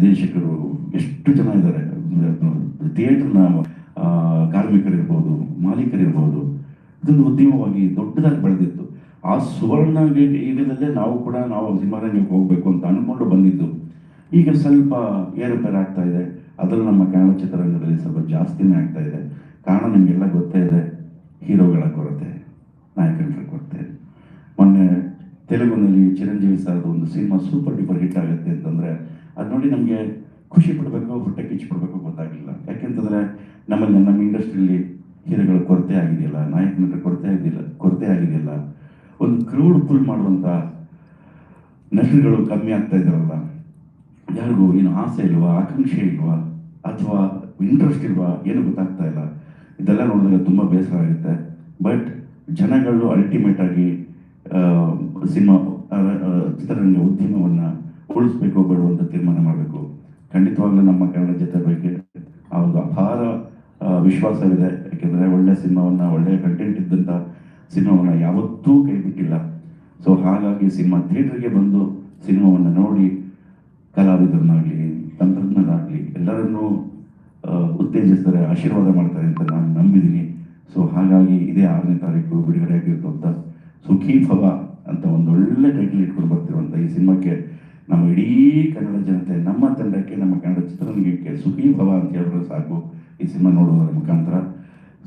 ನಿರ್ದೇಶಕರು ಎಷ್ಟು ಜನ ಇದ್ದಾರೆ? ಥಿಯೇಟರ್ನ ಕಾರ್ಮಿಕರಿರ್ಬೋದು, ಮಾಲೀಕರಿರ್ಬೋದು, ಇದೊಂದು ಉದ್ಯಮವಾಗಿ ದೊಡ್ಡದಾಗಿ ಬೆಳೆದಿತ್ತು. ಆ ಸುವರ್ಣ ಯುಗದಲ್ಲೇ ನಾವು ಕೂಡ ನಾವು ಸಿನಿಮಾರಂಗಕ್ಕೆ ಹೋಗಬೇಕು ಅಂತ ಅಂದ್ಕೊಂಡು ಬಂದಿದ್ದು. ಈಗ ಸ್ವಲ್ಪ ಏರುಪೇರು ಆಗ್ತಾ ಇದೆ. ಅದರಲ್ಲಿ ನಮ್ಮ ಕನ್ನಡ ಚಿತ್ರರಂಗದಲ್ಲಿ ಸ್ವಲ್ಪ ಜಾಸ್ತಿನೇ ಆಗ್ತಾ ಇದೆ. ಕಾರಣ ನಿಮಗೆಲ್ಲ ಗೊತ್ತೇ ಇದೆ, ಹೀರೋಗಳ ಕೊರತೆ ತೆಲುಗುನಲ್ಲಿ ಚಿರಂಜೀವಿ ಸರ್ದು ಒಂದು ಸಿನಿಮಾ ಸೂಪರ್ ಡೂಪರ್ ಹಿಟ್ ಆಗುತ್ತೆ ಅಂತಂದ್ರೆ ಅದು ನೋಡಿ ನಮಗೆ ಖುಷಿ ಪಡಬೇಕು, ಹೊಟ್ಟೆ ಕಿಚ್ಚು ಪಡಬೇಕು ಗೊತ್ತಾಗಲಿಲ್ಲ. ಯಾಕೆಂತಂದ್ರೆ ನಮ್ಮಲ್ಲಿ ನಮ್ಮ ಇಂಡಸ್ಟ್ರಿಯಲ್ಲಿ ಹೀರೋಗಳ ಕೊರತೆ ಆಗಿದೆಯಲ್ಲ ನಾಯಕ ನಟರ ಕೊರತೆ ಆಗಿದೆಯಲ್ಲ ಕೊರತೆ ಆಗಿದೆಯಲ್ಲ, ಒಂದು ಕ್ರೂಡ್ ಪುಲ್ ಮಾಡುವಂಥ ನಟರುಗಳು ಕಮ್ಮಿ ಆಗ್ತಾ ಇದ್ದಾರಲ್ಲ, ಯಾರಿಗೂ ಏನು ಆಸೆ ಇಲ್ವಾ, ಆಕಾಂಕ್ಷೆ ಇಲ್ವಾ, ಅಥವಾ ಇಂಟ್ರೆಸ್ಟ್ ಇಲ್ವಾ, ಏನು ಗೊತ್ತಾಗ್ತಾ ಇಲ್ಲ. ಇದೆಲ್ಲ ನೋಡಿದಾಗ ತುಂಬ ಬೇಸರ ಆಗುತ್ತೆ. ಬಟ್ ಜನಗಳು ಅಲ್ಟಿಮೇಟ್ ಆಗಿ ಸಿನಿಮಾ ಚಿತ್ರರಂಗ ಉದ್ಯಮವನ್ನು ಉಳಿಸ್ಬೇಕು, ಬರುವಂತ ತೀರ್ಮಾನ ಮಾಡಬೇಕು. ಖಂಡಿತವಾಗ್ಲೂ ನಮ್ಮ ಕನ್ನಡ ಜೊತೆ ಬಗ್ಗೆ ಆ ಒಂದು ಅಪಾರ ವಿಶ್ವಾಸವಿದೆ. ಯಾಕೆಂದರೆ ಒಳ್ಳೆ ಸಿನಿಮಾವನ್ನು ಒಳ್ಳೆಯ ಕಂಟೆಂಟ್ ಇದ್ದಂಥ ಸಿನಿಮಾವನ್ನು ಯಾವತ್ತೂ ಕೈ ಬಿಟ್ಟಿಲ್ಲ. ಸೊ ಹಾಗಾಗಿ ಸಿನಿಮಾ ಥಿಯೇಟರ್ಗೆ ಬಂದು ಸಿನಿಮಾವನ್ನ ನೋಡಿ, ಕಲಾವಿದರನ್ನಾಗಲಿ, ತಂತ್ರಜ್ಞರಾಗಲಿ ಎಲ್ಲರನ್ನೂ ಉತ್ತೇಜಿಸ್ತಾರೆ, ಆಶೀರ್ವಾದ ಮಾಡ್ತಾರೆ ಅಂತ ನಾನು ನಂಬಿದ್ದೀನಿ. ಸೊ ಹಾಗಾಗಿ ಇದೇ ಆರನೇ ತಾರೀಕು ಬಿಡುಗಡೆ ಆಗಿರುವಂತ ಸುಖೀ ಭವ ಅಂತ ಒಂದು ಒಳ್ಳೆ ಟೈಟಲ್ ಇಟ್ಕೊಂಡು ಬರ್ತಿರುವಂಥ ಈ ಸಿನಿಮಾಕ್ಕೆ ನಮ್ಮ ಇಡೀ ಕನ್ನಡ ಜನತೆ, ನಮ್ಮ ತಂಡಕ್ಕೆ, ನಮ್ಮ ಕನ್ನಡ ಚಿತ್ರರಂಗಕ್ಕೆ ಸುಖಿ ಭವ ಅಂತ ಹೇಳಿದ್ರೆ ಸಾಕು ಈ ಸಿನಿಮಾ ನೋಡುವುದರ ಮುಖಾಂತರ.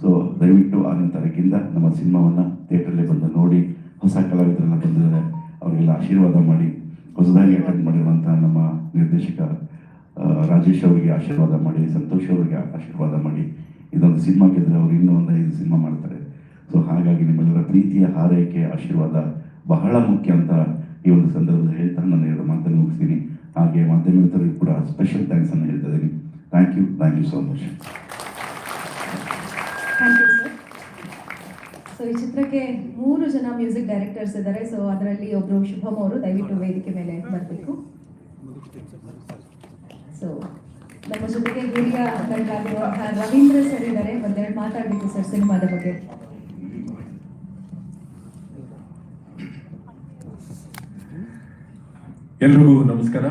ಸೊ ದಯವಿಟ್ಟು ಆರನೇ ತಾರೀಕಿಂದ ನಮ್ಮ ಸಿನಿಮಾವನ್ನು ಥಿಯೇಟ್ರಲ್ಲಿ ಬಂದು ನೋಡಿ, ಹೊಸ ಕಲಾವಿದರೆಲ್ಲ ಬಂದಿದ್ದಾರೆ, ಅವರಿಗೆಲ್ಲ ಆಶೀರ್ವಾದ ಮಾಡಿ, ಹೊಸದಾಗಿ ಅಟೆಂಡ್ ಮಾಡಿರುವಂಥ ನಮ್ಮ ನಿರ್ದೇಶಕ ರಾಜೇಶ್ ಅವರಿಗೆ ಆಶೀರ್ವಾದ ಮಾಡಿ, ಸಂತೋಷ್ ಅವರಿಗೆ ಆಶೀರ್ವಾದ ಮಾಡಿ ಇದೊಂದು ಸಿನಿಮಾ ಗೆದ್ರೆ ಅವರು ಇನ್ನೂ ಒಂದು ಐದು ಸಿನಿಮಾ ಮಾಡ್ತಾರೆ. ಸೊ ಹಾಗಾಗಿ ನಿಮ್ಮೆಲ್ಲರ ಪ್ರೀತಿಯ ಹಾರೈಕೆ, ಆಶೀರ್ವಾದ ಬಹಳ ಮುಖ್ಯ ಅಂತ ಈ ಒಂದು ಸಂದರ್ಭದಲ್ಲಿ ಹೇಳ್ತಾ ನಾನು ಎರಡು ಮಾತನ್ನು ಮುಗಿಸ್ತೀನಿ. ಹಾಗೆ ಮಾಧ್ಯಮ ಕೂಡ ಸ್ಪೆಷಲ್ ಥ್ಯಾಂಕ್ಸ್ ಅನ್ನು ಹೇಳ್ತಾ ಇದ್ದೀನಿ. Thank you thank you so much so ಈ ಚಿತ್ರಕ್ಕೆ ಮೂರು ಜನ ಮ್ಯೂಸಿಕ್ ಡೈರೆಕ್ಟರ್ಸ್ ಇದ್ದಾರೆ. ಸೊ ಅದರಲ್ಲಿ ಒಬ್ರು ಶುಭಮ್ ಅವರು, ದಯವಿಟ್ಟು ವೇದಿಕೆ ಮೇಲೆ ಬರಬೇಕು. ಸೊ ನಮ್ಮ ಜೊತೆಗೆ ಹಿರಿಯ ರವೀಂದ್ರ ಸರ್ ಇದ್ದಾರೆ. ಒಂದೆರಡು ಮಾತಾಡಬೇಕು ಸರ್ ಸಿನಿಮಾದ ಬಗ್ಗೆ. ಎಲ್ರಿಗೂ ನಮಸ್ಕಾರ.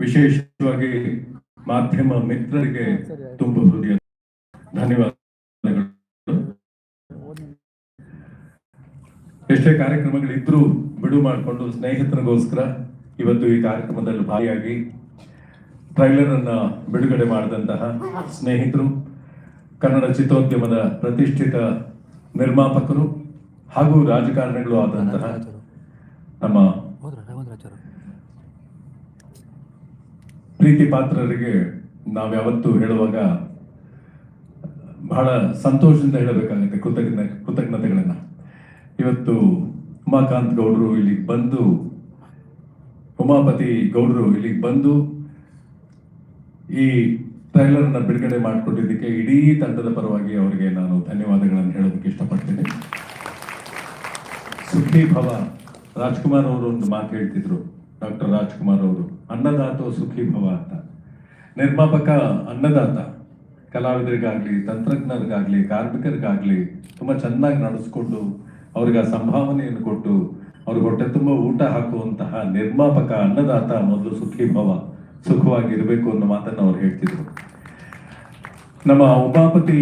ವಿಶೇಷವಾಗಿ ಮಾಧ್ಯಮ ಮಿತ್ರರಿಗೆ ತುಂಬ ಹೃದಯ ಧನ್ಯವಾದಗಳು. ಎಷ್ಟೇ ಕಾರ್ಯಕ್ರಮಗಳಿದ್ರೂ ಬಿಡು ಮಾಡಿಕೊಂಡು ಸ್ನೇಹಿತರಿಗೋಸ್ಕರ ಇವತ್ತು ಈ ಕಾರ್ಯಕ್ರಮದಲ್ಲಿ ಭಾಗಿಯಾಗಿ ಟ್ರೈಲರ್ ಅನ್ನ ಬಿಡುಗಡೆ ಮಾಡಿದಂತಹ ಸ್ನೇಹಿತರು ಕನ್ನಡ ಚಿತ್ರೋದ್ಯಮದ ಪ್ರತಿಷ್ಠಿತ ನಿರ್ಮಾಪಕರು ಹಾಗೂ ರಾಜಕಾರಣಿಗಳು ಆದಂತಹ ನಮ್ಮ ಪ್ರೀತಿ ಪಾತ್ರರಿಗೆ ನಾವ್ಯಾವತ್ತೂ ಹೇಳುವಾಗ ಬಹಳ ಸಂತೋಷದಿಂದ ಹೇಳಬೇಕಾಗುತ್ತೆ ಕೃತಜ್ಞ ಕೃತಜ್ಞತೆಗಳನ್ನು. ಇವತ್ತು ಉಮಾಕಾಂತ್ ಗೌಡರು ಇಲ್ಲಿಗೆ ಬಂದು, ಉಮಾಪತಿ ಗೌಡರು ಇಲ್ಲಿಗೆ ಬಂದು ಈ ಟ್ರೈಲರ್ನ ಬಿಡುಗಡೆ ಮಾಡಿಕೊಟ್ಟಿದ್ದಕ್ಕೆ ಇಡೀ ತಂಡದ ಪರವಾಗಿ ಅವರಿಗೆ ನಾನು ಧನ್ಯವಾದಗಳನ್ನು ಹೇಳೋದಕ್ಕೆ ಇಷ್ಟಪಡ್ತೇನೆ. ಸುಖಿ ಭವ ರಾಜ್ಕುಮಾರ್ ಅವರು ಒಂದು ಮಾತು ಹೇಳ್ತಿದ್ರು. ಡಾಕ್ಟರ್ ರಾಜ್ಕುಮಾರ್ ಅವರು, ಅನ್ನದಾತೋ ಸುಖಿ ಭವ ಅಂತ. ನಿರ್ಮಾಪಕ, ಅನ್ನದಾತ. ಕಲಾವಿದರಿಗಾಗಲಿ, ತಂತ್ರಜ್ಞರಿಗಾಗಲಿ, ಕಾರ್ಮಿಕರಿಗಾಗ್ಲಿ ತುಂಬಾ ಚೆನ್ನಾಗಿ ನಡೆಸ್ಕೊಂಡು ಅವ್ರಿಗೆ ಆ ಸಂಭಾವನೆಯನ್ನು ಕೊಟ್ಟು ಅವ್ರಿಗೆ ಹೊಟ್ಟೆ ತುಂಬ ಊಟ ಹಾಕುವಂತಹ ನಿರ್ಮಾಪಕ, ಅನ್ನದಾತ ಮೊದಲು ಸುಖಿ ಭವ, ಸುಖವಾಗಿರ್ಬೇಕು ಅನ್ನೋ ಮಾತನ್ನು ಅವ್ರು ಹೇಳ್ತಿದ್ರು. ನಮ್ಮ ಉಮಾಪತಿ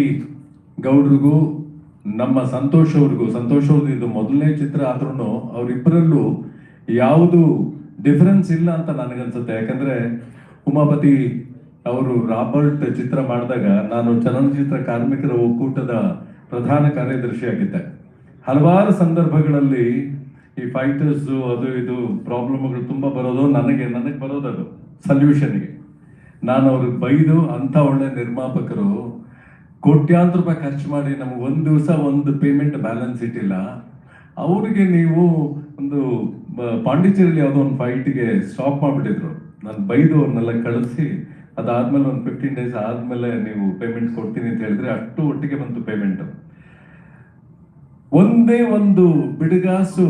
ಗೌಡ್ರಿಗೂ, ನಮ್ಮ ಸಂತೋಷ್ ಅವ್ರಿಗೂ, ಸಂತೋಷ್ ಅವ್ರದ್ದು ಮೊದಲನೇ ಚಿತ್ರ ಆದ್ರೂ ಅವರಿಬ್ಬರಲ್ಲೂ ಯಾವುದು ಡಿಫರೆನ್ಸ್ ಇಲ್ಲ ಅಂತ ನನಗನ್ಸುತ್ತೆ. ಯಾಕಂದ್ರೆ ಉಮಾಪತಿ ಅವರು ರಾಬರ್ಟ್ ಚಿತ್ರ ಮಾಡಿದಾಗ ನಾನು ಚಲನಚಿತ್ರ ಕಾರ್ಮಿಕರ ಒಕ್ಕೂಟದ ಪ್ರಧಾನ ಕಾರ್ಯದರ್ಶಿ ಆಗಿದ್ದೆ ಹಲವಾರು ಸಂದರ್ಭಗಳಲ್ಲಿ ಈ ಫೈಟರ್ಸ್ ಅದು ಇದು ಪ್ರಾಬ್ಲಮ್ಗಳು ತುಂಬಾ ಬರೋದು ನನಗೆ ನನಗೆ ಬರೋದದು ಸಲ್ಯೂಷನ್ಗೆ ನಾನು ಅವ್ರಿಗೆ ಬೈದು ಅಂತ ಒಳ್ಳೆ ನಿರ್ಮಾಪಕರು, ಕೋಟ್ಯಾಂತರ ರೂಪಾಯಿ ಖರ್ಚು ಮಾಡಿ ನಮ್ಗೆ ಒಂದು ದಿವಸ ಒಂದು ಪೇಮೆಂಟ್ ಬ್ಯಾಲೆನ್ಸ್ ಇಟ್ಟಿಲ್ಲ. ಅವರಿಗೆ ನೀವು ಒಂದು ಪಾಂಡಿಚೇರಿಯಲ್ಲಿ ಯಾವುದೋ ಒಂದು ಫೈಟ್ಗೆ ಸ್ಟಾಪ್ ಮಾಡಿಬಿಟ್ಟಿದ್ರು. ನಾನು ಬೈದು ಅವ್ರನ್ನೆಲ್ಲ ಕಳಿಸಿ, ಅದಾದ್ಮೇಲೆ ಒಂದು ಫಿಫ್ಟೀನ್ ಡೇಸ್ ಆದಮೇಲೆ ನೀವು ಪೇಮೆಂಟ್ ಕೊಡ್ತೀನಿ ಅಂತ ಹೇಳಿದ್ರೆ ಅಷ್ಟು ಒಟ್ಟಿಗೆ ಬಂತು ಪೇಮೆಂಟ್ ಒಂದೇ ಒಂದು ಬಿಡುಗಾಸು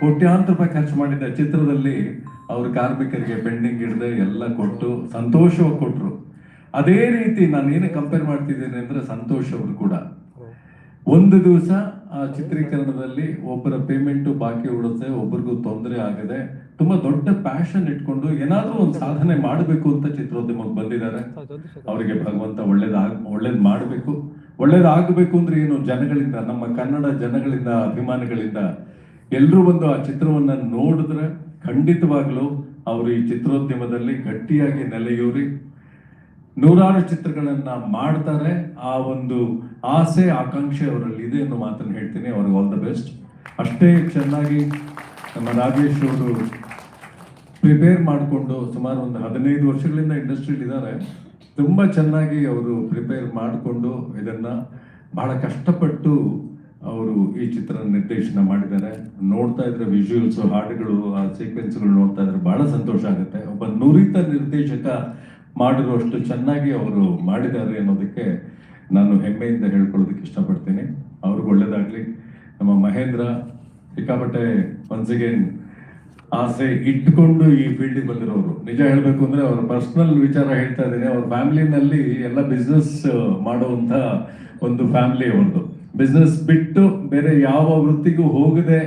ಕೋಟ್ಯಾಂತರ ರೂಪಾಯಿ ಖರ್ಚು ಮಾಡಿದ ಚಿತ್ರದಲ್ಲಿ ಅವ್ರ ಕಾರ್ಮಿಕರಿಗೆ ಪೆಂಡಿಂಗ್ ಹಿಡ್ದೆ ಎಲ್ಲ ಕೊಟ್ಟು ಸಂತೋಷವಾಗಿ ಕೊಟ್ರು. ಅದೇ ರೀತಿ ನಾನು ಏನು ಕಂಪೇರ್ ಮಾಡ್ತಿದ್ದೇನೆ ಅಂದ್ರೆ ಸಂತೋಷ್ ಅವರು ಕೂಡ. ಒಂದು ದಿವಸ ಆ ಚಿತ್ರೀಕರಣದಲ್ಲಿ ಒಬ್ಬರ ಪೇಮೆಂಟ್ ಬಾಕಿ ಉಡುತ್ತೆ ಒಬ್ಬರಿಗೂ ತೊಂದರೆ ಆಗದೆ ತುಂಬಾ ದೊಡ್ಡ ಪ್ಯಾಷನ್ ಇಟ್ಕೊಂಡು ಏನಾದ್ರೂ ಒಂದು ಸಾಧನೆ ಮಾಡಬೇಕು ಅಂತ ಚಿತ್ರೋದ್ಯಮಕ್ಕೆ ಬಂದಿದ್ದಾರೆ. ಅವರಿಗೆ ಭಗವಂತ ಒಳ್ಳೇದಾಗ, ಒಳ್ಳೇದ್ ಮಾಡಬೇಕು. ಒಳ್ಳೇದಾಗಬೇಕು ಅಂದ್ರೆ ಏನು? ಜನಗಳಿಂದ, ನಮ್ಮ ಕನ್ನಡ ಜನಗಳಿಂದ, ಅಭಿಮಾನಿಗಳಿಂದ ಎಲ್ಲರೂ ಬಂದು ಆ ಚಿತ್ರವನ್ನ ನೋಡಿದ್ರೆ ಖಂಡಿತವಾಗ್ಲೂ ಅವರು ಈ ಚಿತ್ರೋದ್ಯಮದಲ್ಲಿ ಗಟ್ಟಿಯಾಗಿ ನೆಲೆಯೂರಿ. ನೂರಾರು ಚಿತ್ರಗಳನ್ನ ಮಾಡ್ತಾರೆ. ಆ ಒಂದು ಆಸೆ, ಆಕಾಂಕ್ಷೆ ಅವರಲ್ಲಿ ಇದೆ ಅನ್ನೋ ಮಾತನ್ನು ಹೇಳ್ತೀನಿ. ಅವ್ರಿಗೆ ಆಲ್ ದ ಬೆಸ್ಟ್ ಅಷ್ಟೇ ಚೆನ್ನಾಗಿ ನಮ್ಮ ರಾಜೇಶ್ ಅವರು ಪ್ರಿಪೇರ್ ಮಾಡಿಕೊಂಡು ಸುಮಾರು ಒಂದು ಹದಿನೈದು ವರ್ಷಗಳಿಂದ ಇಂಡಸ್ಟ್ರಿಯಲ್ಲಿ ಇದ್ದಾರೆ. ತುಂಬ ಚೆನ್ನಾಗಿ ಅವರು ಪ್ರಿಪೇರ್ ಮಾಡಿಕೊಂಡು ಇದನ್ನು ಬಹಳ ಕಷ್ಟಪಟ್ಟು ಅವರು ಈ ಚಿತ್ರ ನಿರ್ದೇಶನ ಮಾಡಿದ್ದಾರೆ. ನೋಡ್ತಾ ಇದ್ರೆ ವಿಜುವಲ್ಸ್ ಹಾಡುಗಳು, ಆ ಸೀಕ್ವೆನ್ಸ್ಗಳು ನೋಡ್ತಾ ಇದ್ರೆ ಬಹಳ ಸಂತೋಷ ಆಗುತ್ತೆ. ಒಬ್ಬ ನುರಿತ ನಿರ್ದೇಶಕ ಮಾಡಿರುವಷ್ಟು ಚೆನ್ನಾಗಿ ಅವರು ಮಾಡಿದ್ದಾರೆ ಅನ್ನೋದಕ್ಕೆ ನಾನು ಹೆಮ್ಮೆಯಿಂದ ಹೇಳ್ಕೊಳ್ಳೋದಕ್ಕೆ ಇಷ್ಟಪಡ್ತೀನಿ. ಅವ್ರಿಗೆ ಒಳ್ಳೇದಾಗಲಿ. ನಮ್ಮ ಮಹೇಂದ್ರ ಸಿಕ್ಕಾಪಟ್ಟೆ ಒನ್ಸ್ ಅಗೇನ್ ಆಸೆ ಇಟ್ಟುಕೊಂಡು ಈ ಫೀಲ್ಡಿಗೆ ಬಂದಿರೋರು. ನಿಜ ಹೇಳಬೇಕು ಅಂದ್ರೆ ಅವ್ರ ಪರ್ಸನಲ್ ವಿಚಾರ ಹೇಳ್ತಾ ಇದ್ದೀನಿ. ಅವ್ರ ಫ್ಯಾಮಿಲಿನಲ್ಲಿ ಎಲ್ಲ ಬಿಸ್ನೆಸ್ ಮಾಡುವಂತ ಒಂದು ಫ್ಯಾಮಿಲಿ ಅವ್ರದ್ದು. ಬಿಸ್ನೆಸ್ ಬಿಟ್ಟು ಬೇರೆ ಯಾವ ವೃತ್ತಿಗೂ ಹೋಗದೆ